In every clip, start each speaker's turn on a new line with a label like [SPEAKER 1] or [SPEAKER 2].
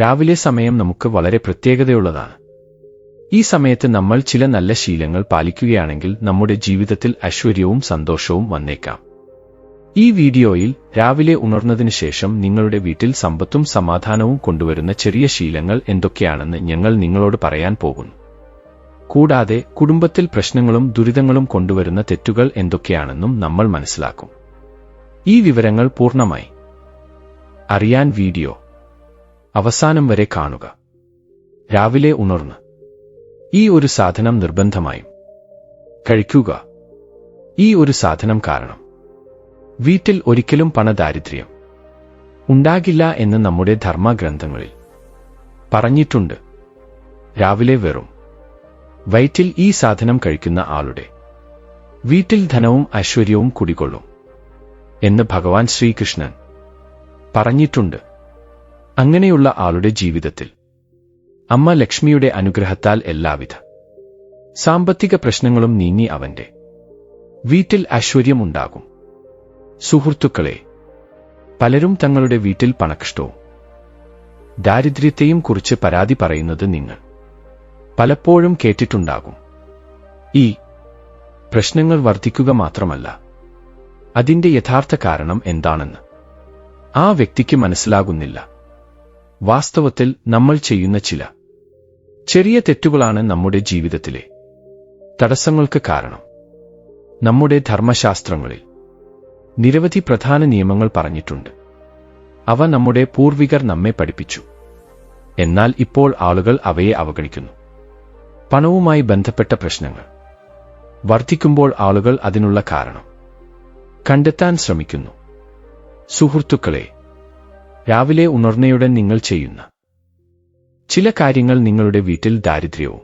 [SPEAKER 1] രാവിലെ സമയം നമുക്ക് വളരെ പ്രത്യേകതയുള്ളതാണ്. ഈ സമയത്ത് നമ്മൾ ചില നല്ല ശീലങ്ങൾ പാലിക്കുകയാണെങ്കിൽ നമ്മുടെ ജീവിതത്തിൽ ഐശ്വര്യവും സന്തോഷവും വന്നേക്കാം. ഈ വീഡിയോയിൽ രാവിലെ ഉണർന്നതിനു ശേഷം നിങ്ങളുടെ വീട്ടിൽ സമ്പത്തും സമാധാനവും കൊണ്ടുവരുന്ന ചെറിയ ശീലങ്ങൾ എന്തൊക്കെയാണെന്ന് ഞങ്ങൾ നിങ്ങളോട് പറയാൻ പോകുന്നു. കൂടാതെ കുടുംബത്തിൽ പ്രശ്നങ്ങളും ദുരിതങ്ങളും കൊണ്ടുവരുന്ന തെറ്റുകൾ എന്തൊക്കെയാണെന്നും നമ്മൾ മനസ്സിലാക്കും. ഈ വിവരങ്ങൾ പൂർണമായി. അറിയാൻ വീഡിയോ അവസാനം വരെ കാണുക. രാവിലെ ഉണർന്ന്. ഈ ഒരു സാധനം നിർബന്ധമായും. കഴിക്കുക. ഈ ഒരു സാധനം കാരണം. വീട്ടിൽ ഒരിക്കലും പണദാരിദ്ര്യം. ഉണ്ടാകില്ല എന്ന് നമ്മുടെ ധർമ്മഗ്രന്ഥങ്ങളിൽ പറഞ്ഞിട്ടുണ്ട്. രാവിലെ വെറും. വയറ്റിൽ ഈ സാധനം കഴിക്കുന്ന ആളുടെ. വീട്ടിൽ ധനവും ഐശ്വര്യവും കുടികൊള്ളും. എന്ന് ഭഗവാൻ ശ്രീകൃഷ്ണൻ പറഞ്ഞിട്ടുണ്ട്. അങ്ങനെയുള്ള ആളുടെ ജീവിതത്തിൽ. അമ്മ ലക്ഷ്മിയുടെ അനുഗ്രഹത്താൽ എല്ലാവിധ. സാമ്പത്തിക പ്രശ്നങ്ങളും നീങ്ങി അവന്റെ. വീട്ടിൽ ഐശ്വര്യമുണ്ടാകും. സുഹൃത്തുക്കളെ പലരും തങ്ങളുടെ വീട്ടിൽ പണകഷ്ടവും ദാരിദ്ര്യത്തെയും കുറിച്ച് പരാതി പറയുന്നത് നിങ്ങൾ പലപ്പോഴും കേട്ടിട്ടുണ്ടാകും. ഈ പ്രശ്നങ്ങൾ വർദ്ധിക്കുക മാത്രമല്ല അതിന്റെ യഥാർത്ഥ കാരണം എന്താണെന്ന് ആ വ്യക്തിക്ക് മനസ്സിലാകുന്നില്ല. വാസ്തവത്തിൽ നമ്മൾ ചെയ്യുന്ന ചില ചെറിയ തെറ്റുകളാണ് നമ്മുടെ ജീവിതത്തിലെ തടസ്സങ്ങൾക്ക് കാരണം. നമ്മുടെ ധർമ്മശാസ്ത്രങ്ങളിൽ നിരവധി പ്രധാന നിയമങ്ങൾ പറഞ്ഞിട്ടുണ്ട്. അവ നമ്മുടെ പൂർവികർ നമ്മെ പഠിപ്പിച്ചു. എന്നാൽ ഇപ്പോൾ ആളുകൾ അവയെ അവഗണിക്കുന്നു. പണവുമായി ബന്ധപ്പെട്ട പ്രശ്നങ്ങൾ വർദ്ധിക്കുമ്പോൾ ആളുകൾ അതിനുള്ള കാരണം കണ്ടെത്താൻ ശ്രമിക്കുന്നു. സുഹൃത്തുക്കളെ രാവിലെ ഉണർന്നയുടൻ നിങ്ങൾ ചെയ്യുന്ന ചില കാര്യങ്ങൾ നിങ്ങളുടെ വീട്ടിൽ ദാരിദ്ര്യവും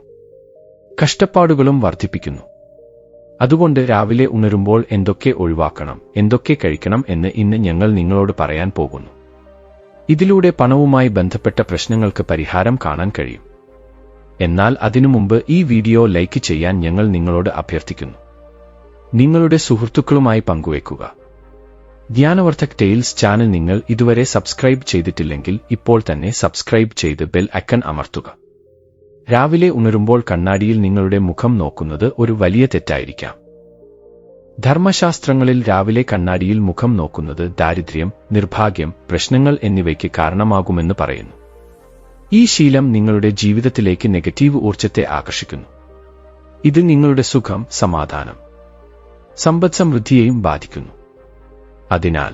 [SPEAKER 1] കഷ്ടപ്പാടുകളും വർദ്ധിപ്പിക്കുന്നു. അതുകൊണ്ട് രാവിലെ ഉണരുമ്പോൾ എന്തൊക്കെ ഒഴിവാക്കണം എന്തൊക്കെ കഴിക്കണം എന്ന് ഇന്ന് ഞങ്ങൾ നിങ്ങളോട് പറയാൻ പോകുന്നു. ഇതിലൂടെ പണവുമായി ബന്ധപ്പെട്ട പ്രശ്നങ്ങൾക്ക് പരിഹാരം കാണാൻ കഴിയും. എന്നാൽ അതിനു മുമ്പ് ഈ വീഡിയോ ലൈക്ക് ചെയ്യാൻ ഞങ്ങൾ നിങ്ങളോട് അഭ്യർത്ഥിക്കുന്നു. നിങ്ങളുടെ സുഹൃത്തുക്കളുമായി പങ്കുവയ്ക്കുക. ധ്യാനവർദ്ധക് ടെയിൽസ് ചാനൽ നിങ്ങൾ ഇതുവരെ സബ്സ്ക്രൈബ് ചെയ്തിട്ടില്ലെങ്കിൽ ഇപ്പോൾ തന്നെ സബ്സ്ക്രൈബ് ചെയ്ത് ബെൽ ഐക്കൺ അമർത്തുക. രാവിലെ ഉണരുമ്പോൾ കണ്ണാടിയിൽ നിങ്ങളുടെ മുഖം നോക്കുന്നത് ഒരു വലിയ തെറ്റായിരിക്കാം. ധർമ്മശാസ്ത്രങ്ങളിൽ രാവിലെ കണ്ണാടിയിൽ മുഖം നോക്കുന്നത് ദാരിദ്ര്യം നിർഭാഗ്യം പ്രശ്നങ്ങൾ എന്നിവയ്ക്ക് കാരണമാകുമെന്ന് പറയുന്നു. ഈ ശീലം നിങ്ങളുടെ ജീവിതത്തിലേക്ക് നെഗറ്റീവ് ഊർജത്തെ ആകർഷിക്കുന്നു. ഇത് നിങ്ങളുടെ സുഖം സമാധാനം സമ്പദ് സമൃദ്ധിയെയും ബാധിക്കുന്നു. അതിനാൽ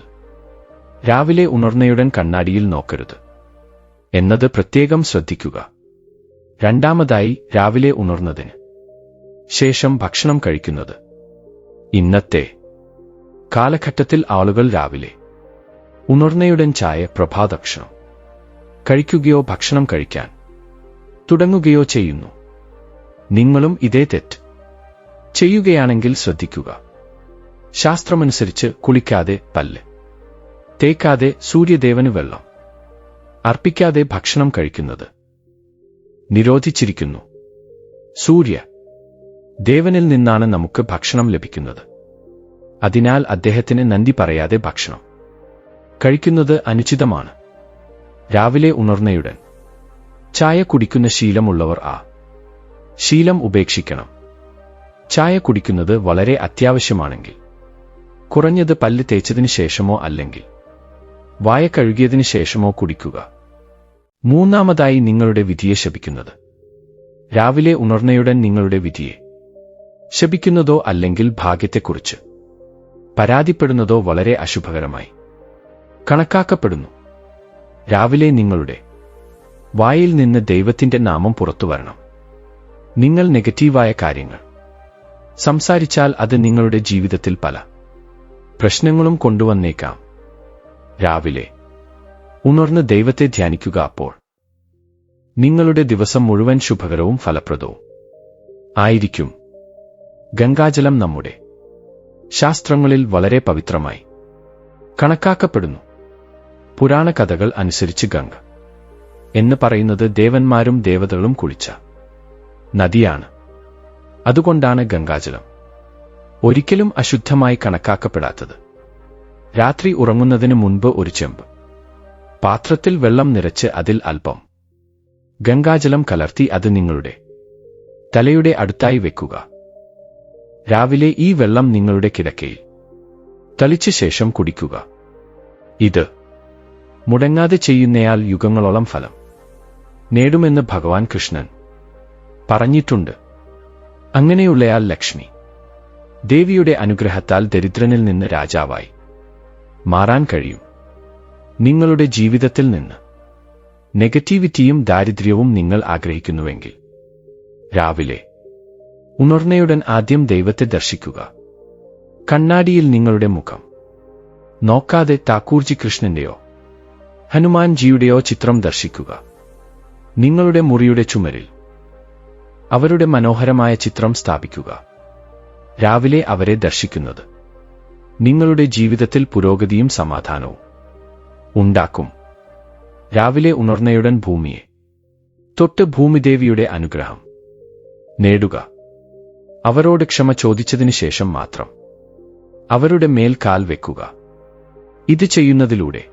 [SPEAKER 1] രാവിലെ ഉണർന്നയുടൻ കണ്ണാടിയിൽ നോക്കരുത്. എന്നത് പ്രത്യേകം ശ്രദ്ധിക്കുക. രണ്ടാമതായി രാവിലെ ഉണർന്നതിന് ശേഷം ഭക്ഷണം കഴിക്കുന്നത്. ഇന്നത്തെ കാലഘട്ടത്തിൽ ആളുകൾ രാവിലെ ഉണർന്നയുടൻ ചായ പ്രഭാതക്ഷണം. കഴിക്കുകയോ ഭക്ഷണം കഴിക്കാൻ തുടങ്ങുകയോ ചെയ്യുന്നു. നിങ്ങളും ഇതേ തെറ്റ് ചെയ്യുകയാണെങ്കിൽ ശ്രദ്ധിക്കുക. ശാസ്ത്രമനുസരിച്ച് കുളിക്കാതെ പല്ല്. തേക്കാതെ സൂര്യദേവന് വെള്ളം. അർപ്പിക്കാതെ ഭക്ഷണം കഴിക്കുന്നത്. നിരോധിച്ചിരിക്കുന്നു. സൂര്യ ദേവനിൽ നിന്നാണ് നമുക്ക് ഭക്ഷണം ലഭിക്കുന്നത്. അതിനാൽ അദ്ദേഹത്തിന് നന്ദി പറയാതെ ഭക്ഷണം. കഴിക്കുന്നത് അനുചിതമാണ്. രാവിലെ ഉണർന്നയുടൻ. ചായ കുടിക്കുന്ന ശീലമുള്ളവർ ആ. ശീലം ഉപേക്ഷിക്കണം. ചായ കുടിക്കുന്നത് വളരെ അത്യാവശ്യമാണെങ്കിൽ. കുറഞ്ഞത് പല്ല് തേച്ചതിനു ശേഷമോ അല്ലെങ്കിൽ വായ കഴുകിയതിനു ശേഷമോ കുടിക്കുക. മൂന്നാമതായി നിങ്ങളുടെ വിധിയെ ശപിക്കുന്നത്. രാവിലെ ഉണർന്നയുടൻ നിങ്ങളുടെ വിധിയെ ശപിക്കുന്നതോ അല്ലെങ്കിൽ ഭാഗ്യത്തെക്കുറിച്ച് പരാതിപ്പെടുന്നതോ വളരെ അശുഭകരമായി കണക്കാക്കപ്പെടുന്നു. രാവിലെ നിങ്ങളുടെ വായിൽ നിന്ന് ദൈവത്തിന്റെ നാമം പുറത്തു വരണം. നിങ്ങൾ നെഗറ്റീവായ കാര്യങ്ങൾ സംസാരിച്ചാൽ അത് നിങ്ങളുടെ ജീവിതത്തിൽ പല പ്രശ്നങ്ങളും കൊണ്ടുവന്നേക്കാം. രാവിലെ. ഉണർന്ന് ദൈവത്തെ ധ്യാനിക്കുക അപ്പോൾ. നിങ്ങളുടെ ദിവസം മുഴുവൻ ശുഭകരവും ഫലപ്രദവും. ആയിരിക്കും. ഗംഗാജലം നമ്മുടെ. ശാസ്ത്രങ്ങളിൽ വളരെ പവിത്രമായി. കണക്കാക്കപ്പെടുന്നു. പുരാണ കഥകൾ അനുസരിച്ച് ഗംഗ. എന്ന് പറയുന്നത് ദേവന്മാരും ദേവതകളും കുളിച്ച നദിയാണ്. അതുകൊണ്ടാണ് ഗംഗാജലം. ഒരിക്കലും അശുദ്ധമായി കണക്കാക്കപ്പെടാത്തത്. രാത്രി ഉറങ്ങുന്നതിന് മുൻപ് ഒരു ചെമ്പ്. പാത്രത്തിൽ വെള്ളം നിറച്ച് അതിൽ അല്പം ഗംഗാജലം കലർത്തി അത് നിങ്ങളുടെ തലയുടെ അടുത്തായി വെക്കുക. രാവിലെ ഈ വെള്ളം നിങ്ങളുടെ കിടക്കയിൽ. തളിച്ച ശേഷം കുടിക്കുക. ഇത് മുടങ്ങാതെ ചെയ്യുന്നയാൾ യുഗങ്ങളോളം ഫലം. നേടുമെന്ന് ഭഗവാൻ കൃഷ്ണൻ പറഞ്ഞിട്ടുണ്ട്. അങ്ങനെയുള്ളയാൾ ലക്ഷ്മി. ദേവിയുടെ അനുഗ്രഹത്താൽ ദരിദ്രനിൽ നിന്ന് രാജാവായി. മാറാൻ കഴിയും. നിങ്ങളുടെ ജീവിതത്തിൽ നിന്ന്. നെഗറ്റിവിറ്റിയും ദാരിദ്ര്യവും നിങ്ങൾ ആഗ്രഹിക്കുന്നുവെങ്കിൽ. രാവിലെ. ഉണർന്നയുടൻ ആദ്യം ദൈവത്തെ ദർശിക്കുക. കണ്ണാടിയിൽ നിങ്ങളുടെ മുഖം. നോക്കാതെ താക്കൂർജി കൃഷ്ണന്റെയോ ഹനുമാൻജിയുടെയോ ചിത്രം ദർശിക്കുക. നിങ്ങളുടെ മുറിയുടെ ചുമരിൽ. അവരുടെ മനോഹരമായ ചിത്രം സ്ഥാപിക്കുക. രാവിലെ അവരെ ദർശിക്കുന്നത്. നിങ്ങളുടെ ജീവിതത്തിൽ പുരോഗതിയും സമാധാനവും ഉണ്ടാക്കും. രാവിലെ ഉണർന്നയുടൻ ഭൂമിയെ. തൊട്ട് ഭൂമിദേവിയുടെ അനുഗ്രഹം. നേടുക. അവരോട് ക്ഷമ ചോദിച്ചതിനു ശേഷം മാത്രം. അവരുടെ മേൽ കാൽ വെക്കുക. ഇത് ചെയ്യുന്നതിലൂടെ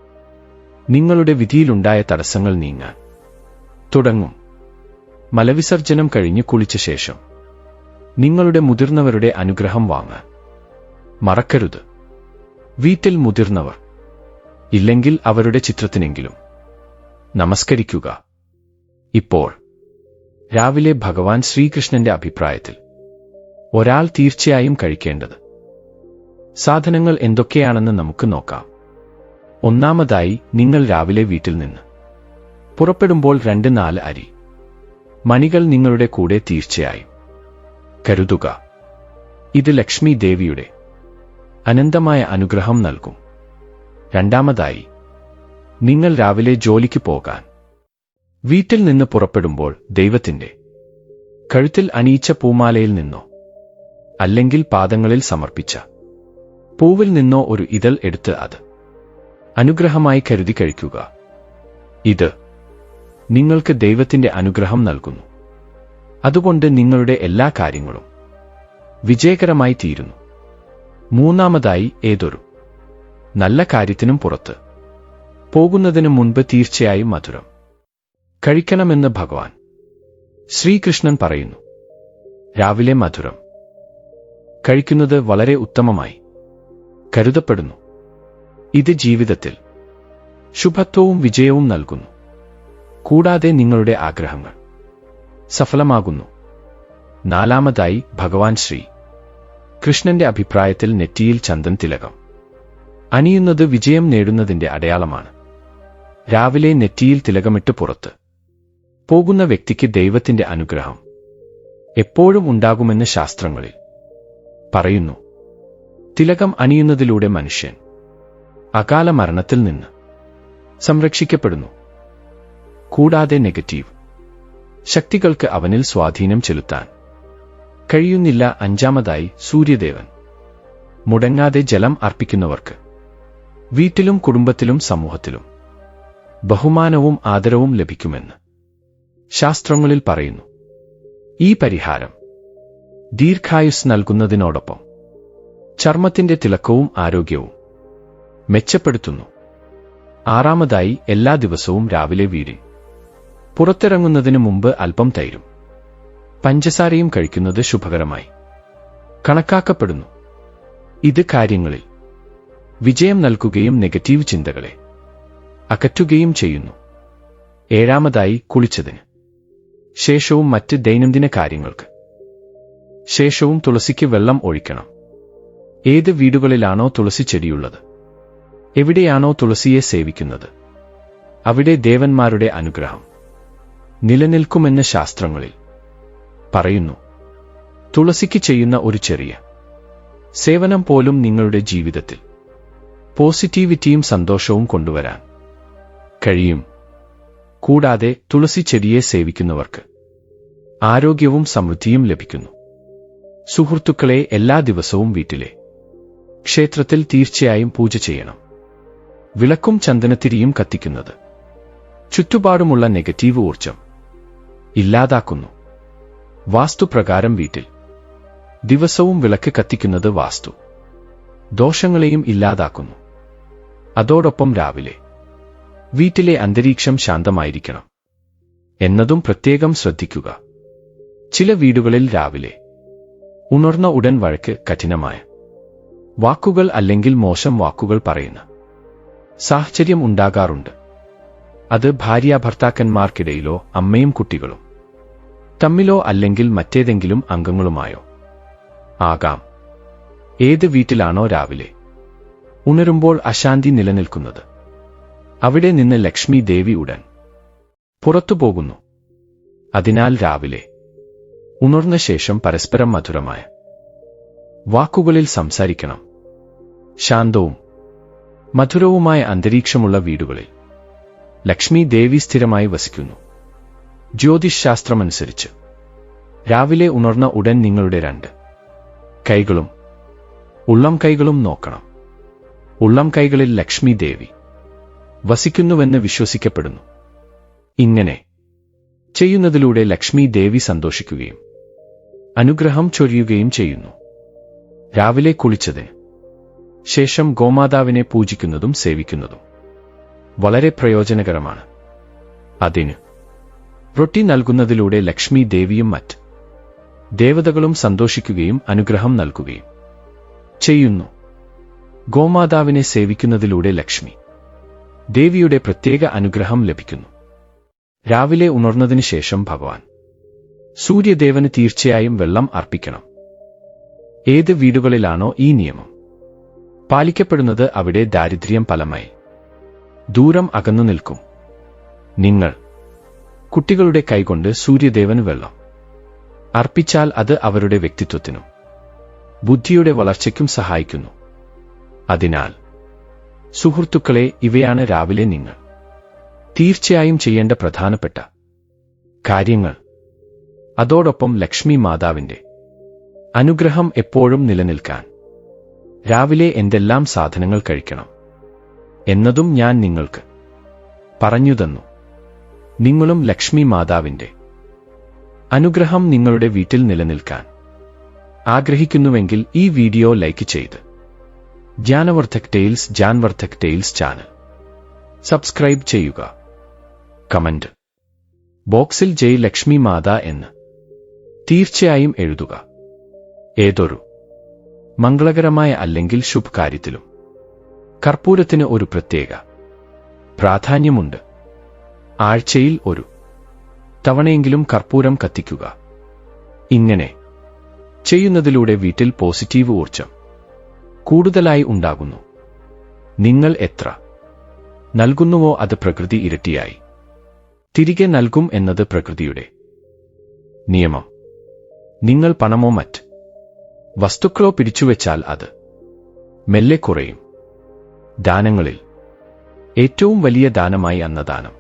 [SPEAKER 1] നിങ്ങളുടെ വിധിയിലുണ്ടായ തടസ്സങ്ങൾ നീങ്ങാൻ. തുടങ്ങും. മലവിസർജനം കഴിഞ്ഞ് കുളിച്ച ശേഷം. നിങ്ങളുടെ മുതിർന്നവരുടെ അനുഗ്രഹം വാങ്ങ്. മറക്കരുത്. വീട്ടിൽ മുതിർന്നവർ. ഇല്ലെങ്കിൽ അവരുടെ ചിത്രത്തിനെങ്കിലും. നമസ്കരിക്കുക. ഇപ്പോൾ രാവിലെ ഭഗവാൻ ശ്രീകൃഷ്ണന്റെ അഭിപ്രായത്തിൽ ഒരാൾ തീർച്ചയായും കഴിക്കേണ്ടത്. സാധനങ്ങൾ എന്തൊക്കെയാണെന്ന് നമുക്ക് നോക്കാം. ഒന്നാമതായി നിങ്ങൾ രാവിലെ വീട്ടിൽ നിന്ന് പുറപ്പെടുമ്പോൾ രണ്ട് നാല് അരി. മണികൾ നിങ്ങളുടെ കൂടെ തീർച്ചയായും. കരുതുക. ഇത് ലക്ഷ്മി ദേവിയുടെ അനന്തമായ അനുഗ്രഹം നൽകും. രണ്ടാമതായി നിങ്ങൾ രാവിലെ ജോലിക്ക് പോകാൻ. വീട്ടിൽ നിന്ന് പുറപ്പെടുമ്പോൾ ദൈവത്തിന്റെ കഴുത്തിൽ അണിയിച്ച പൂമാലയിൽ നിന്നോ അല്ലെങ്കിൽ പാദങ്ങളിൽ സമർപ്പിച്ച പൂവിൽ നിന്നോ ഒരു ഇതൾ എടുത്ത് അത് അനുഗ്രഹമായി കരുതി കഴിക്കുക. ഇത് നിങ്ങൾക്ക് ദൈവത്തിന്റെ അനുഗ്രഹം നൽകുന്നു. അതുകൊണ്ട് നിങ്ങളുടെ എല്ലാ കാര്യങ്ങളും വിജയകരമായി തീരുന്നു. മൂന്നാമതായി ഏതൊരു നല്ല കാര്യത്തിനും പുറത്ത് പോകുന്നതിനു മുൻപ് തീർച്ചയായും മധുരം. കഴിക്കണമെന്ന് ഭഗവാൻ ശ്രീകൃഷ്ണൻ പറയുന്നു. രാവിലെ മധുരം. കഴിക്കുന്നത് വളരെ ഉത്തമമായി കരുതപ്പെടുന്നു. ഇത് ജീവിതത്തിൽ ശുഭത്വവും വിജയവും നൽകുന്നു. കൂടാതെ നിങ്ങളുടെ ആഗ്രഹങ്ങൾ. സഫലമാകുന്നു. നാലാമതായി ഭഗവാൻ ശ്രീ. കൃഷ്ണന്റെ അഭിപ്രായത്തിൽ നെറ്റിയിൽ ചന്ദൻ തിലകം. അണിയുന്നത് വിജയം നേടുന്നതിന്റെ അടയാളമാണ്. രാവിലെ നെറ്റിയിൽ തിലകമിട്ട് പുറത്ത്. പോകുന്ന വ്യക്തിക്ക് ദൈവത്തിന്റെ അനുഗ്രഹം. എപ്പോഴും ഉണ്ടാകുമെന്ന് ശാസ്ത്രങ്ങളിൽ പറയുന്നു. തിലകം അണിയുന്നതിലൂടെ മനുഷ്യൻ അകാല മരണത്തിൽ നിന്ന് സംരക്ഷിക്കപ്പെടുന്നു. കൂടാതെ നെഗറ്റീവ്. ശക്തികൾക്ക് അവനിൽ സ്വാധീനം ചെലുത്താൻ. കഴിയുന്നില്ല അഞ്ചാമതായി സൂര്യദേവൻ. മുടങ്ങാതെ ജലം അർപ്പിക്കുന്നവർക്ക്. വീട്ടിലും കുടുംബത്തിലും സമൂഹത്തിലും. ബഹുമാനവും ആദരവും ലഭിക്കുമെന്ന്. ശാസ്ത്രങ്ങളിൽ പറയുന്നു. ഈ പരിഹാരം ദീർഘായുസ് നൽകുന്നതിനോടൊപ്പം ചർമ്മത്തിന്റെ തിളക്കവും ആരോഗ്യവും മെച്ചപ്പെടുത്തുന്നു. ആറാമതായി എല്ലാ ദിവസവും രാവിലെ വീടിൽ പുറത്തിറങ്ങുന്നതിന് മുമ്പ് അല്പം തൈരും. പഞ്ചസാരയും കഴിക്കുന്നത് ശുഭകരമായി. കണക്കാക്കപ്പെടുന്നു. ഇത് കാര്യങ്ങളിൽ വിജയം നൽകുകയും നെഗറ്റീവ് ചിന്തകളെ അകറ്റുകയും ചെയ്യുന്നു. ഏഴാമതായി കുളിച്ചതിന് ശേഷവും മറ്റ് ദൈനംദിന കാര്യങ്ങൾക്ക് ശേഷവും തുളസിക്ക് വെള്ളം ഒഴിക്കണം. ഏത് വീടുകളിലാണോ തുളസി ചെടിയുള്ളത്? എവിടെയാണോ തുളസിയെ സേവിക്കുന്നത്? അവിടെ ദേവന്മാരുടെ അനുഗ്രഹം. നിലനിൽക്കുമെന്ന് ശാസ്ത്രങ്ങളിൽ പറയുന്നു തുളസിക്ക് ചെയ്യുന്ന ഒരു ചെറിയ സേവനം പോലും നിങ്ങളുടെ ജീവിതത്തിൽ പോസിറ്റിവിറ്റിയും സന്തോഷവും കൊണ്ടുവരാൻ കഴിയും. കൂടാതെ തുളസി ചെടിയെ സേവിക്കുന്നവർക്ക് ആരോഗ്യവും സമൃദ്ധിയും ലഭിക്കുന്നു. സുഹൃത്തുക്കളെ എല്ലാ ദിവസവും വീട്ടിലെ ക്ഷേത്രത്തിൽ തീർച്ചയായും പൂജ ചെയ്യണം. വിളക്കും ചന്ദനത്തിരിയും കത്തിക്കുന്നത് ചുറ്റുപാടുമുള്ള നെഗറ്റീവ് ഊർജം ഇല്ലാതാക്കുന്നു. വാസ്തുപ്രകാരം വീട്ടിൽ. ദിവസവും വിളക്ക് കത്തിക്കുന്നത് വാസ്തു. ദോഷങ്ങളെയും ഇല്ലാതാക്കുന്നു. അതോടൊപ്പം രാവിലെ. വീട്ടിലെ അന്തരീക്ഷം ശാന്തമായിരിക്കണം. എന്നതും പ്രത്യേകം ശ്രദ്ധിക്കുക. ചില വീടുകളിൽ രാവിലെ. ഉണർന്ന ഉടൻ വഴക്ക് കഠിനമായ. വാക്കുകൾ അല്ലെങ്കിൽ മോശം വാക്കുകൾ പറയുന്ന. സാഹചര്യം ഉണ്ടാകാറുണ്ട്. അത് ഭാര്യാഭർത്താക്കന്മാർക്കിടയിലോ അമ്മയും കുട്ടികളും. തമ്മിലോ അല്ലെങ്കിൽ മറ്റേതെങ്കിലും അംഗങ്ങളുമായോ? ആകാം. ഏത് വീട്ടിലാണോ രാവിലെ? ഉണരുമ്പോൾ അശാന്തി നിലനിൽക്കുന്നത്. അവിടെ നിന്ന് ലക്ഷ്മി ദേവി ഉടൻ പുറത്തു പോകുന്നു. അതിനാൽ രാവിലെ. ഉണർന്ന ശേഷം പരസ്പരം മധുരമായ വാക്കുകളിൽ സംസാരിക്കണം. ശാന്തവും മധുരവുമായ അന്തരീക്ഷമുള്ള വീടുകളിൽ. ലക്ഷ്മി ദേവി സ്ഥിരമായി വസിക്കുന്നു. ജ്യോതിഷ് ശാസ്ത്രമനുസരിച്ച് രാവിലെ ഉണർന്ന ഉടൻ നിങ്ങളുടെ രണ്ട് കൈകളും ഉള്ളം കൈകളും നോക്കണം. ഉള്ളം കൈകളിൽ ലക്ഷ്മി ദേവി വസിക്കുന്നുവെന്ന് വിശ്വസിക്കപ്പെടുന്നു. ഇങ്ങനെ ചെയ്യുന്നതിലൂടെ ലക്ഷ്മി ദേവി സന്തോഷിക്കുകയും അനുഗ്രഹം ചൊരിയുകയും ചെയ്യുന്നു. രാവിലെ കുളിച്ചതിന് ശേഷം ഗോമാതാവിനെ പൂജിക്കുന്നതും സേവിക്കുന്നതും വളരെ പ്രയോജനകരമാണ്. അതിന് റൊട്ടി നൽകുന്നതിലൂടെ ലക്ഷ്മി ദേവിയും മറ്റ് ദേവതകളും സന്തോഷിക്കുകയും അനുഗ്രഹം നൽകുകയും ചെയ്യുന്നു. ഗോമാതാവിനെ സേവിക്കുന്നതിലൂടെ ലക്ഷ്മി ദേവിയുടെ പ്രത്യേക അനുഗ്രഹം ലഭിക്കുന്നു. രാവിലെ ഉണർന്നതിനു ശേഷം ഭഗവാൻ സൂര്യദേവന് തീർച്ചയായും വെള്ളം അർപ്പിക്കണം. ഏത് വീടുകളിലാണോ ഈ നിയമം. പാലിക്കപ്പെടുന്നത് അവിടെ ദാരിദ്ര്യം ഫലമായി ദൂരം അകന്നു നിൽക്കും. നിങ്ങൾ കുട്ടികളുടെ കൈകൊണ്ട് സൂര്യദേവന് വെള്ളം. അർപ്പിച്ചാൽ അത് അവരുടെ വ്യക്തിത്വത്തിനും ബുദ്ധിയുടെ വളർച്ചയ്ക്കും സഹായിക്കുന്നു. അതിനാൽ സുഹൃത്തുക്കളെ ഇവയാണ് രാവിലെ നിങ്ങൾ. തീർച്ചയായും ചെയ്യേണ്ട പ്രധാനപ്പെട്ട കാര്യങ്ങൾ. അതോടൊപ്പം ലക്ഷ്മി മാതാവിന്റെ അനുഗ്രഹം എപ്പോഴും നിലനിൽക്കാൻ രാവിലെ എന്തെല്ലാം സാധനങ്ങൾ കഴിക്കണം എന്നതും ഞാൻ നിങ്ങൾക്ക് പറഞ്ഞു തന്നു. നിങ്ങളും ലക്ഷ്മി മാതാവിന്റെ. അനുഗ്രഹം നിങ്ങളുടെ വീട്ടിൽ നിലനിൽക്കാൻ. ആഗ്രഹിക്കുന്നുവെങ്കിൽ ഈ വീഡിയോ ലൈക്ക് ചെയ്ത്. Gyanvardhak tales Janvardhak tales channel. Subscribe ചെയ്യുക. കമന്റ്. ബോക്സിൽ ജയ് ലക്ഷ്മി മാത എന്ന്. തീർച്ചയായും എഴുതുക. ഏതൊരു. മംഗളകരമായ അല്ലെങ്കിൽ ശുഭകാര്യത്തിലും. കർപ്പൂരത്തിന് ഒരു പ്രത്യേക. പ്രാധാന്യമുണ്ട്. ആഴ്ചയിൽ ഒരു. തവണയെങ്കിലും കർപ്പൂരം കത്തിക്കുക. ഇങ്ങനെ. ചെയ്യുന്നതിലൂടെ വീട്ടിൽ പോസിറ്റീവ് ഊർജം കൂടുതലായി ഉണ്ടാകുന്നു. നിങ്ങൾ എത്ര? നൽകുന്നുവോ അത് പ്രകൃതി ഇരട്ടിയായി. തിരികെ നൽകും എന്നത് പ്രകൃതിയുടെ നിയമം. നിങ്ങൾ പണമോ മറ്റ്? വസ്തുക്കളോ പിടിച്ചുവെച്ചാൽ അത് മെല്ലെ കുറയും. ദാനങ്ങളിൽ. ഏറ്റവും വലിയ ദാനമായി അന്നദാനം.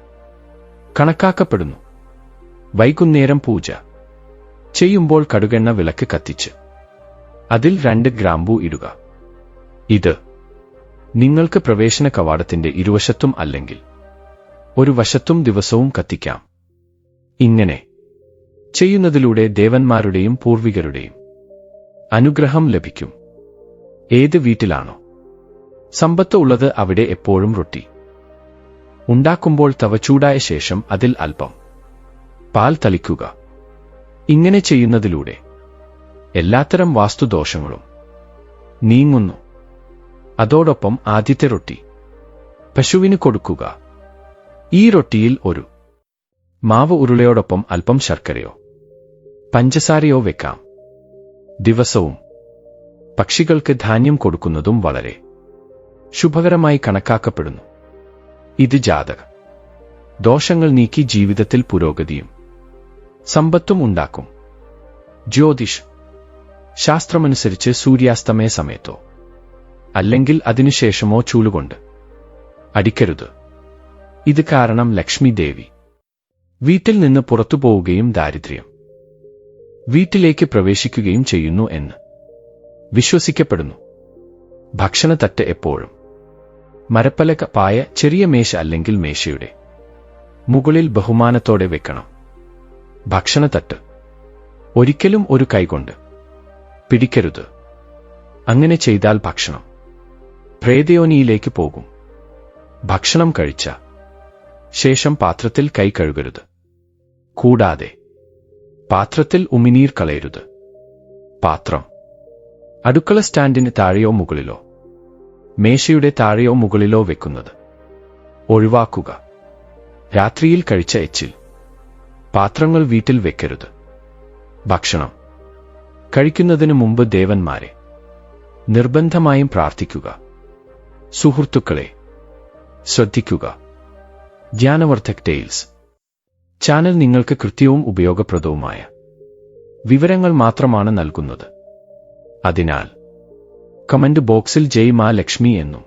[SPEAKER 1] കണക്കാക്കപ്പെടുന്നു. വൈകുന്നേരം പൂജ. ചെയ്യുമ്പോൾ കടുകെണ്ണ വിളക്ക് കത്തിച്ച്. അതിൽ രണ്ട് ഗ്രാമ്പൂ ഇടുക. ഇത് നിങ്ങൾക്ക് പ്രവേശന കവാടത്തിന്റെ ഇരുവശത്തും അല്ലെങ്കിൽ ഒരു വശത്തും ദിവസവും കത്തിക്കാം. ഇങ്ങനെ ചെയ്യുന്നതിലൂടെ ദേവന്മാരുടെയും പൂർവികരുടെയും അനുഗ്രഹം ലഭിക്കും. ഏത് വീട്ടിലാണോ. സമ്പത്ത് ഉള്ളത് അവിടെ എപ്പോഴും റൊട്ടി. ഉണ്ടാക്കുമ്പോൾ തവ ചൂടായ ശേഷം അതിൽ അല്പം പാൽ തളിക്കുക. ഇങ്ങനെ ചെയ്യുന്നതിലൂടെ എല്ലാത്തരം വാസ്തുദോഷങ്ങളും നീങ്ങുന്നു. അതോടൊപ്പം ആദ്യത്തെ റൊട്ടി പശുവിന് കൊടുക്കുക. ഈ റൊട്ടിയിൽ ഒരു മാവ് ഉരുളയോടൊപ്പം അല്പം ശർക്കരയോ പഞ്ചസാരയോ വെക്കാം. ദിവസവും പക്ഷികൾക്ക് ധാന്യം കൊടുക്കുന്നതും വളരെ ശുഭകരമായി കണക്കാക്കപ്പെടുന്നു. ഇത് ജാതക. ദോഷങ്ങൾ നീക്കി ജീവിതത്തിൽ പുരോഗതിയും സമ്പത്തും ഉണ്ടാക്കും. ജ്യോതിഷ്. ശാസ്ത്രമനുസരിച്ച് സൂര്യാസ്തമയ സമയത്തോ അല്ലെങ്കിൽ അതിനുശേഷമോ ചൂളുകൊണ്ട്. അടിക്കരുത്. ഇത് കാരണം ലക്ഷ്മി ദേവി. വീട്ടിൽ നിന്ന് പുറത്തു പോവുകയും ദാരിദ്ര്യം. വീട്ടിലേക്ക് പ്രവേശിക്കുകയും ചെയ്യുന്നു എന്ന് വിശ്വസിക്കപ്പെടുന്നു. ഭക്ഷണത്തട്ട് എപ്പോഴും. മരപ്പലക പായ ചെറിയ മേശ അല്ലെങ്കിൽ മേശയുടെ മുകളിൽ ബഹുമാനത്തോടെ വെക്കണം. ഭക്ഷണത്തട്ട്. ഒരിക്കലും ഒരു കൈകൊണ്ട് പിടിക്കരുത്. അങ്ങനെ ചെയ്താൽ ഭക്ഷണം പ്രേതയോനിയിലേക്ക് പോകും. ഭക്ഷണം കഴിച്ച ശേഷം പാത്രത്തിൽ കൈ കഴുകരുത്. കൂടാതെ പാത്രത്തിൽ ഉമിനീർ കളയരുത്. പാത്രം അടുക്കള സ്റ്റാൻഡിന് താഴെയോ മുകളിലോ മേശയുടെ താഴെയോ മുകളിലോ വെക്കുന്നത്. ഒഴിവാക്കുക. രാത്രിയിൽ കഴിച്ച എച്ചിൽ. പാത്രങ്ങൾ വീട്ടിൽ വെക്കരുത്. ഭക്ഷണം. കഴിക്കുന്നതിനു മുമ്പ് ദേവന്മാരെ. നിർബന്ധമായും പ്രാർത്ഥിക്കുക. സുഹൃത്തുക്കളെ ശ്രദ്ധിക്കുക. ധ്യാനവർദ്ധക് ടെയിൽസ് ചാനൽ നിങ്ങൾക്ക് കൃത്യവും ഉപയോഗപ്രദവുമായ വിവരങ്ങൾ മാത്രമാണ് നൽകുന്നത്. അതിനാൽ കമന്റ് ബോക്സിൽ ജയ് മാ ലക്ഷ്മി എന്നും.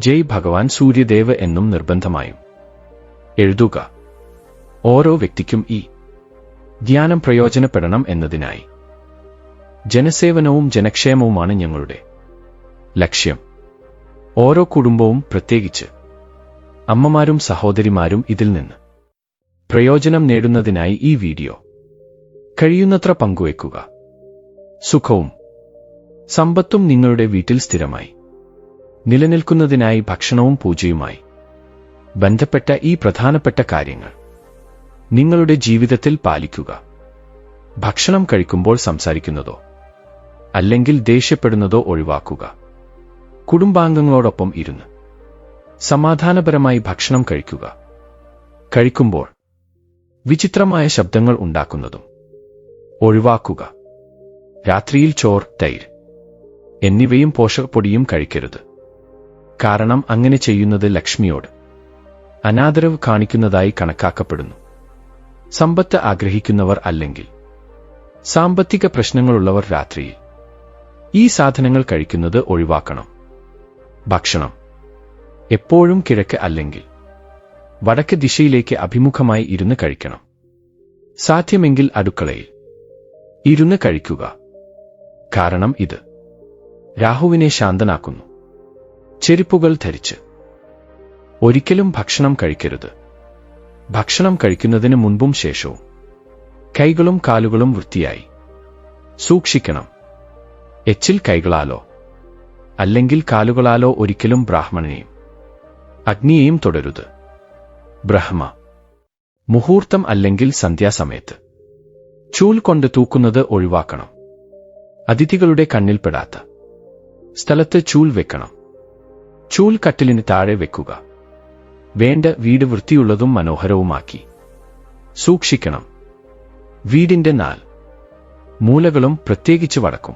[SPEAKER 1] ജയ് ഭഗവാൻ സൂര്യദേവ് എന്നും നിർബന്ധമായും. എഴുതുക. ഓരോ വ്യക്തിക്കും ഈ ധ്യാനം പ്രയോജനപ്പെടണം എന്നതിനായി. ജനസേവനവും ജനക്ഷേമവുമാണ് ഞങ്ങളുടെ ലക്ഷ്യം. ഓരോ കുടുംബവും പ്രത്യേകിച്ച് അമ്മമാരും സഹോദരിമാരും ഇതിൽ നിന്ന് പ്രയോജനം നേടുന്നതിനായി ഈ വീഡിയോ കഴിയുന്നത്ര പങ്കുവയ്ക്കുക. സുഖവും സമ്പത്തും നിങ്ങളുടെ വീട്ടിൽ സ്ഥിരമായി. നിലനിൽക്കുന്നതിനായി ഭക്ഷണവും പൂജയുമായി. ബന്ധപ്പെട്ട ഈ പ്രധാനപ്പെട്ട കാര്യങ്ങൾ. നിങ്ങളുടെ ജീവിതത്തിൽ പാലിക്കുക. ഭക്ഷണം കഴിക്കുമ്പോൾ സംസാരിക്കുന്നതോ അല്ലെങ്കിൽ ദേഷ്യപ്പെടുന്നതോ ഒഴിവാക്കുക. കുടുംബാംഗങ്ങളോടൊപ്പം ഇരുന്ന്. സമാധാനപരമായി ഭക്ഷണം കഴിക്കുക. കഴിക്കുമ്പോൾ വിചിത്രമായ ശബ്ദങ്ങൾ ഉണ്ടാക്കുന്നതും. ഒഴിവാക്കുക. രാത്രിയിൽ ചോർ തൈര്. എന്നിവയും പോഷകപ്പൊടിയും കഴിക്കരുത്. കാരണം അങ്ങനെ ചെയ്യുന്നത് ലക്ഷ്മിയോട് അനാദരവ് കാണിക്കുന്നതായി കണക്കാക്കപ്പെടുന്നു. സമ്പത്ത് ആഗ്രഹിക്കുന്നവർ അല്ലെങ്കിൽ സാമ്പത്തിക പ്രശ്നങ്ങളുള്ളവർ രാത്രിയിൽ ഈ സാധനങ്ങൾ കഴിക്കുന്നത് ഒഴിവാക്കണം. ഭക്ഷണം എപ്പോഴും കിഴക്ക് അല്ലെങ്കിൽ വടക്ക് ദിശയിലേക്ക് അഭിമുഖമായി ഇരുന്ന് കഴിക്കണം. സാധ്യമെങ്കിൽ അടുക്കളയിൽ ഇരുന്ന് കഴിക്കുക. കാരണം ഇത് രാഹുവിനെ ശാന്തനാക്കുന്നു. ചെരുപ്പുകൾ ധരിച്ച്. ഒരിക്കലും ഭക്ഷണം കഴിക്കരുത്. ഭക്ഷണം കഴിക്കുന്നതിന് മുൻപും ശേഷവും. കൈകളും കാലുകളും വൃത്തിയായി. സൂക്ഷിക്കണം. എച്ചിൽ കൈകളാലോ അല്ലെങ്കിൽ കാലുകളാലോ ഒരിക്കലും ബ്രാഹ്മണനെയും അഗ്നിയെയും തുടരുത്. ബ്രഹ്മ മുഹൂർത്തം അല്ലെങ്കിൽ സന്ധ്യാസമയത്ത്. ചൂൽ കൊണ്ട് തൂക്കുന്നത് ഒഴിവാക്കണം. അതിഥികളുടെ കണ്ണിൽപ്പെടാത്ത സ്ഥലത്ത് ചൂൽ വെക്കണം. ചൂൽ കട്ടിലിന് താഴെ വെക്കുക. വേണ്ട വീട് വൃത്തിയുള്ളതും മനോഹരവുമാക്കി. സൂക്ഷിക്കണം. വീടിന്റെ നാൽ. മൂലകളും പ്രത്യേകിച്ച് വടക്കും.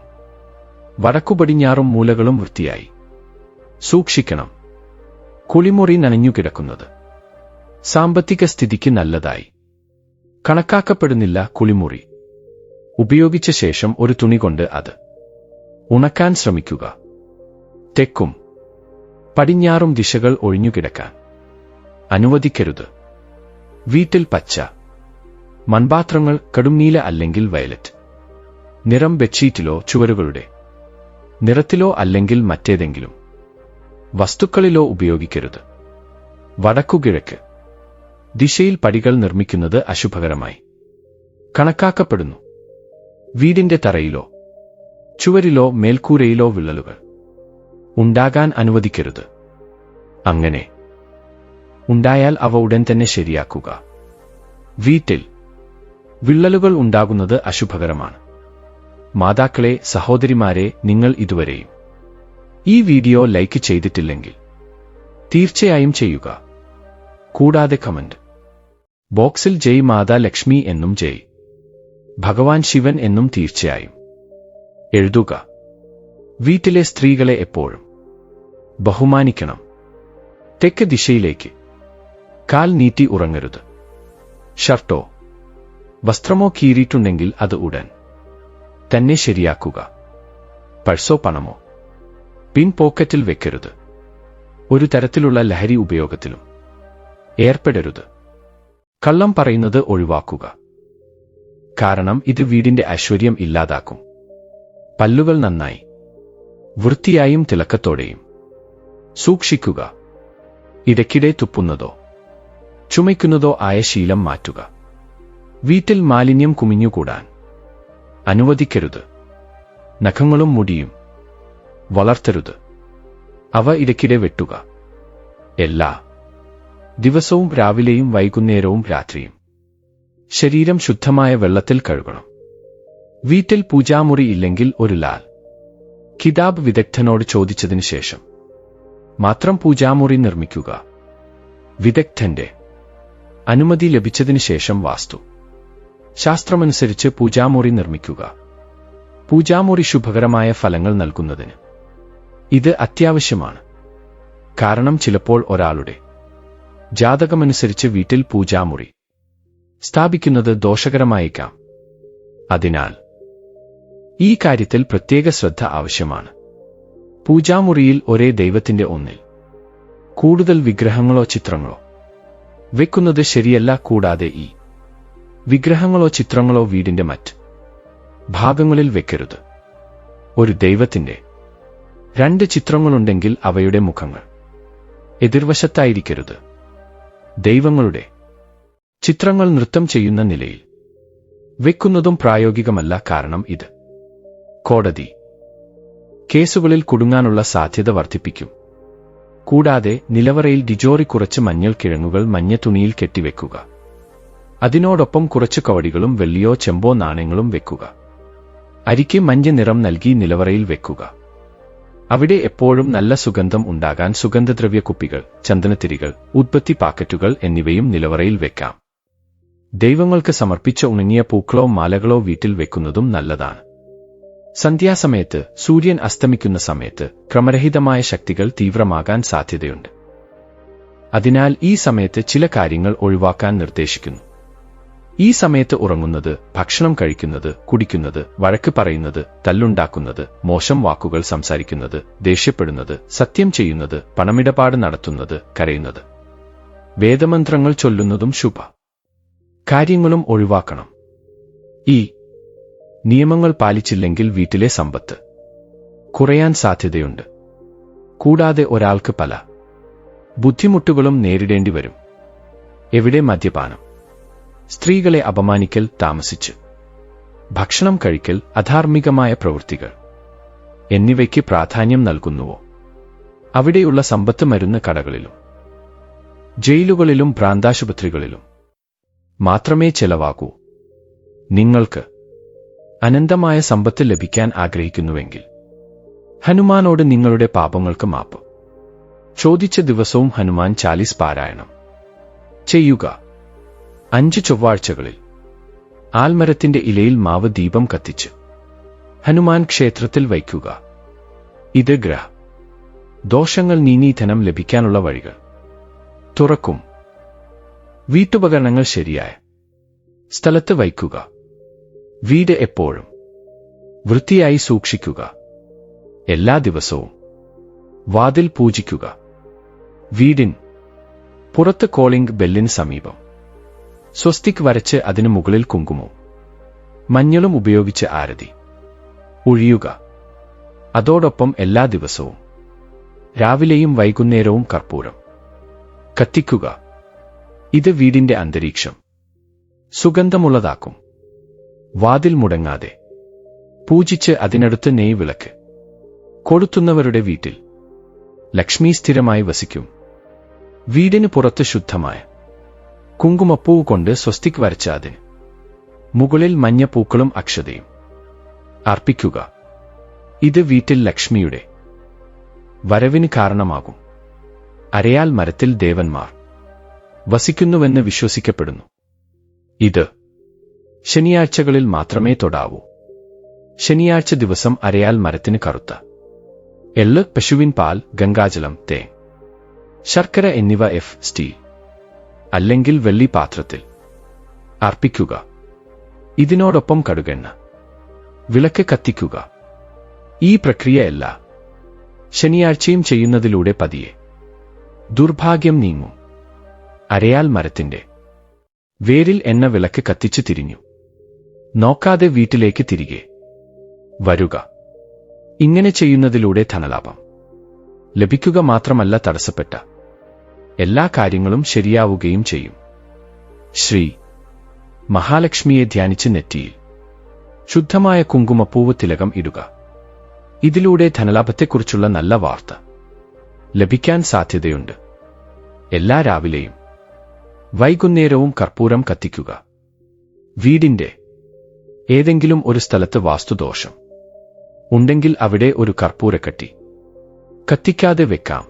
[SPEAKER 1] വടക്കുപടിഞ്ഞാറും മൂലകളും വൃത്തിയായി. സൂക്ഷിക്കണം. കുളിമുറി നനഞ്ഞുകിടക്കുന്നത് സാമ്പത്തിക സ്ഥിതിക്ക് നല്ലതായി. കണക്കാക്കപ്പെടുന്നില്ല കുളിമുറി. ഉപയോഗിച്ച ശേഷം ഒരു തുണി കൊണ്ട് അത്. ഉണക്കാൻ ശ്രമിക്കുക. തെക്കും. പടിഞ്ഞാറും ദിശകൾ ഒഴിഞ്ഞുകിടക്കാൻ അനുവദിക്കരുത്. വീട്ടിൽ പച്ച. മൺപാത്രങ്ങൾ കടുംനീല അല്ലെങ്കിൽ വയലറ്റ്. നിറം ബെഡ്ഷീറ്റിലോ ചുവരുകളുടെ. നിറത്തിലോ അല്ലെങ്കിൽ മറ്റേതെങ്കിലും. വസ്തുക്കളിലോ ഉപയോഗിക്കരുത്. വടക്കുകിഴക്ക്. ദിശയിൽ പടികൾ നിർമ്മിക്കുന്നത് അശുഭകരമായി. കണക്കാക്കപ്പെടുന്നു. വീടിന്റെ തറയിലോ. ചുവരിലോ മേൽക്കൂരയിലോ വിള്ളലുകൾ. ഉണ്ടാകാൻ അനുവദിക്കരുത്. അങ്ങനെ ഉണ്ടായാൽ അവ ഉടൻ തന്നെ ശരിയാക്കുക. വീട്ടിൽ വിള്ളലുകൾ ഉണ്ടാകുന്നത് അശുഭകരമാണ്. മാതാക്കളെ സഹോദരിമാരെ നിങ്ങൾ ഇതുവരെയും ഈ വീഡിയോ ലൈക്ക് ചെയ്തിട്ടില്ലെങ്കിൽ തീർച്ചയായും ചെയ്യുക. കൂടാതെ കമന്റ്. ബോക്സിൽ ജയ് മാതാ ലക്ഷ്മി എന്നും ജയ്. ഭഗവാൻ ശിവൻ എന്നും തീർച്ചയായും. എഴുതുക. വീട്ടിലെ സ്ത്രീകളെ എപ്പോഴും ബഹുമാനിക്കണം. തെക്ക് ദിശയിലേക്ക്. കാൽ നീട്ടി ഉറങ്ങരുത്. ഷർട്ടോ. വസ്ത്രമോ കീറിയിട്ടുണ്ടെങ്കിൽ അത് ഉടൻ. തന്നെ ശരിയാക്കുക. പഴ്സോ പണമോ. പിൻ പോക്കറ്റിൽ വെക്കരുത്. ഒരു തരത്തിലുള്ള ലഹരി ഉപയോഗത്തിലും. ഏർപ്പെടരുത്. കള്ളം പറയുന്നത് ഒഴിവാക്കുക. കാരണം ഇത് വീടിന്റെ ഐശ്വര്യം ഇല്ലാതാക്കും. പല്ലുകൾ നന്നായി. വൃത്തിയായും തിളക്കത്തോടെയും. സൂക്ഷിക്കുക. ഇടയ്ക്കിടെ തുപ്പുന്നതോ ചുമയ്ക്കുന്നതോ ആയ ശീലം മാറ്റുക. വീട്ടിൽ മാലിന്യം കുമിഞ്ഞുകൂടാൻ അനുവദിക്കരുത്. നഖങ്ങളും മുടിയും വളർത്തരുത്. അവ ഇടയ്ക്കിടെ വെട്ടുക. എല്ലാ ദിവസവും രാവിലെയും വൈകുന്നേരവും രാത്രിയും. ശരീരം ശുദ്ധമായ വെള്ളത്തിൽ കഴുകണം. വീട്ടിൽ പൂജാമുറി ഇല്ലെങ്കിൽ ഒരു ലാൽ. കിതാബ് വിദഗ്ധനോട് ചോദിച്ചതിനു ശേഷം മാത്രം പൂജാമുറി നിർമ്മിക്കുക. വിദഗ്ധന്റെ അനുമതി ലഭിച്ചതിനു ശേഷം വാസ്തു. ശാസ്ത്രമനുസരിച്ച് പൂജാമുറി നിർമ്മിക്കുക. പൂജാമുറി ശുഭകരമായ ഫലങ്ങൾ നൽകുന്നതിന്. ഇത് അത്യാവശ്യമാണ്. കാരണം ചിലപ്പോൾ ഒരാളുടെ ജാതകമനുസരിച്ച് വീട്ടിൽ പൂജാമുറി സ്ഥാപിക്കുന്നത് ദോഷകരമായേക്കാം. അതിനാൽ ഈ കാര്യത്തിൽ പ്രത്യേക ശ്രദ്ധ ആവശ്യമാണ്. പൂജാമുറിയിൽ ഒരേ ദൈവത്തിന്റെ ഒന്നിൽ കൂടുതൽ വിഗ്രഹങ്ങളോ ചിത്രങ്ങളോ. വെക്കുന്നത് ശരിയല്ല കൂടാതെ ഈ വിഗ്രഹങ്ങളോ ചിത്രങ്ങളോ വീടിന്റെ മറ്റ് ഭാഗങ്ങളിൽ വെക്കരുത്. ഒരു ദൈവത്തിന്റെ രണ്ട് ചിത്രങ്ങളുണ്ടെങ്കിൽ അവയുടെ മുഖങ്ങൾ എതിർവശത്തായിരിക്കരുത്. ദൈവങ്ങളുടെ ചിത്രങ്ങൾ നൃത്തം ചെയ്യുന്ന നിലയിൽ വെക്കുന്നതും പ്രായോഗികമല്ല കാരണം ഇത്. കോടതി കേസുകളിൽ കുടുങ്ങാനുള്ള സാധ്യത വർദ്ധിപ്പിക്കും. കൂടാതെ നിലവറയിൽ ഡിജോറി കുറച്ച് മഞ്ഞൾ കിഴങ്ങുകൾ മഞ്ഞ തുണിയിൽ കെട്ടിവെക്കുക. അതിനോടൊപ്പം കുറച്ച് കവടികളും വെള്ളിയോ ചെമ്പോ നാണയങ്ങളും വെക്കുക. അരിക്ക് മഞ്ഞ നിറം നൽകി നിലവറയിൽ വെക്കുക. അവിടെ എപ്പോഴും നല്ല സുഗന്ധം ഉണ്ടാകാൻ സുഗന്ധദ്രവ്യ കുപ്പികൾ ചന്ദനത്തിരികൾ ഉത്പത്തി പാക്കറ്റുകൾ എന്നിവയും നിലവറയിൽ വെക്കാം. ദൈവങ്ങൾക്ക് സമർപ്പിച്ച ഉണങ്ങിയ പൂക്കളോ മാലകളോ വീട്ടിൽ വെക്കുന്നതും നല്ലതാണ്. സന്ധ്യാസമയത്ത് സൂര്യൻ അസ്തമിക്കുന്ന സമയത്ത് ക്രമരഹിതമായ ശക്തികൾ തീവ്രമാകാൻ സാധ്യതയുണ്ട്. അതിനാൽ ഈ സമയത്ത് ചില കാര്യങ്ങൾ ഒഴിവാക്കാൻ നിർദ്ദേശിക്കുന്നു. ഈ സമയത്ത് ഉറങ്ങുന്നത് ഭക്ഷണം കഴിക്കുന്നത് കുടിക്കുന്നത് വഴക്ക് പറയുന്നത് തല്ലുണ്ടാക്കുന്നത് മോശം വാക്കുകൾ സംസാരിക്കുന്നത് ദേഷ്യപ്പെടുന്നത് സത്യം ചെയ്യുന്നത് പണമിടപാട് നടത്തുന്നത് കരയുന്നത്. വേദമന്ത്രങ്ങൾ ചൊല്ലുന്നതും ശുഭ. കാര്യങ്ങളും ഒഴിവാക്കണം. ഈ നിയമങ്ങൾ പാലിച്ചില്ലെങ്കിൽ വീട്ടിലെ സമ്പത്ത് കുറയാൻ സാധ്യതയുണ്ട്. കൂടാതെ ഒരാൾക്ക് പല ബുദ്ധിമുട്ടുകളും നേരിടേണ്ടി വരും. എവിടെ മദ്യപാനം? സ്ത്രീകളെ അപമാനിക്കൽ താമസിച്ച് ഭക്ഷണം കഴിക്കൽ അധാർമികമായ പ്രവൃത്തികൾ എന്നിവയ്ക്ക് പ്രാധാന്യം നൽകുന്നുവോ? അവിടെയുള്ള സമ്പത്ത് മരുന്ന് കടകളിലും ജയിലുകളിലും ഭ്രാന്താശുപത്രികളിലും മാത്രമേ ചെലവാകൂ. നിങ്ങൾക്ക് അനന്തമായ സമ്പത്ത് ലഭിക്കാൻ ആഗ്രഹിക്കുന്നുവെങ്കിൽ ഹനുമാനോട് നിങ്ങളുടെ പാപങ്ങൾക്ക് മാപ്പ്. ചോദിച്ച ദിവസവും ഹനുമാൻ ചാലിസ് പാരായണം. ചെയ്യുക. അഞ്ച് ചൊവ്വാഴ്ചകളിൽ ആൽമരത്തിന്റെ ഇലയിൽ മാവ് ദീപം കത്തിച്ച് ഹനുമാൻ ക്ഷേത്രത്തിൽ വയ്ക്കുക. ഇത് ഗ്രഹ. ദോഷങ്ങൾ നീനീധനം ലഭിക്കാനുള്ള വഴികൾ. തുറക്കും. വീട്ടുപകരണങ്ങൾ ശരിയായ സ്ഥലത്ത് വയ്ക്കുക. വീട് എപ്പോഴും വൃത്തിയായി സൂക്ഷിക്കുക. എല്ലാ ദിവസവും വാതിൽ പൂജിക്കുക. വീടിൻ പുറത്ത് കോളിംഗ് ബെല്ലിന് സമീപം സ്വസ്തിക് വരച്ച് അതിനു മുകളിൽ കുങ്കുമവും മഞ്ഞളും ഉപയോഗിച്ച് ആരതി. ഒഴിയുക അതോടൊപ്പം എല്ലാ ദിവസവും രാവിലെയും വൈകുന്നേരവും കർപ്പൂരം. കത്തിക്കുക. ഇത് വീടിന്റെ അന്തരീക്ഷം സുഗന്ധമുള്ളതാക്കും. വാതിൽ മുടങ്ങാതെ. പൂജിച്ച് അതിനടുത്ത് നെയ് വിളക്ക്. കൊടുത്തുന്നവരുടെ വീട്ടിൽ. ലക്ഷ്മി സ്ഥിരമായി വസിക്കും. വീടിന് പുറത്ത് ശുദ്ധമായ. കുങ്കുമപ്പൂവ് കൊണ്ട് സ്വസ്തിക് വരച്ച അതിന് മുകളിൽ മഞ്ഞപ്പൂക്കളും അക്ഷതയും. അർപ്പിക്കുക. ഇത് വീട്ടിൽ ലക്ഷ്മിയുടെ. വരവിന് കാരണമാകും. അരയാൽ മരത്തിൽ ദേവന്മാർ. വസിക്കുന്നുവെന്ന് വിശ്വസിക്കപ്പെടുന്നു. ഇത് ശനിയാഴ്ചകളിൽ മാത്രമേ തൊടാവൂ. ശനിയാഴ്ച ദിവസം അരയാൽ മരത്തിന് കറുത്ത. എള്ള് പശുവിൻ പാൽ ഗംഗാജലം തേ ശർക്കര എന്നിവ എഫ് സ്റ്റീൽ. അല്ലെങ്കിൽ വെള്ളി പാത്രത്തിൽ. അർപ്പിക്കുക. ഇതിനോടൊപ്പം കടുകെണ്ണ. വിളക്ക് കത്തിക്കുക. ഈ പ്രക്രിയ എല്ലാ ശനിയാഴ്ചയും ചെയ്യുന്നതിലൂടെ പതിയെ. ദുർഭാഗ്യം നീങ്ങും. അരയാൽ മരത്തിന്റെ. വേരിൽ എണ്ണ വിളക്ക് കത്തിച്ചു തിരിഞ്ഞു. നോക്കാതെ വീട്ടിലേക്ക് തിരികെ. വരുക. ഇങ്ങനെ ചെയ്യുന്നതിലൂടെ ധനലാഭം. ലഭിക്കുക മാത്രമല്ല തടസ്സപ്പെട്ട. എല്ലാ കാര്യങ്ങളും ശരിയാവുകയും ചെയ്യും. ശ്രീ. മഹാലക്ഷ്മിയെ ധ്യാനിച്ച് നെറ്റിയിൽ. ശുദ്ധമായ കുങ്കുമപ്പൂവ് തിലകം ഇടുക. ഇതിലൂടെ ധനലാഭത്തെക്കുറിച്ചുള്ള നല്ല വാർത്ത. ലഭിക്കാൻ സാധ്യതയുണ്ട്. എല്ലാ രാവിലെയും. വൈകുന്നേരവും കർപ്പൂരം കത്തിക്കുക. വീടിന്റെ ഏതെങ്കിലും ഒരു സ്ഥലത്ത് വാസ്തുദോഷം ഉണ്ടെങ്കിൽ അവിടെ ഒരു കർപ്പൂരക്കട്ടി കത്തിക്കാതെ വെക്കാം.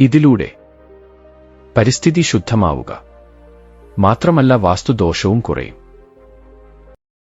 [SPEAKER 1] ഇതിലൂടെ പരിസ്ഥിതി ശുദ്ധമാവുക. മാത്രമല്ല വാസ്തുദോഷവും കുറയും.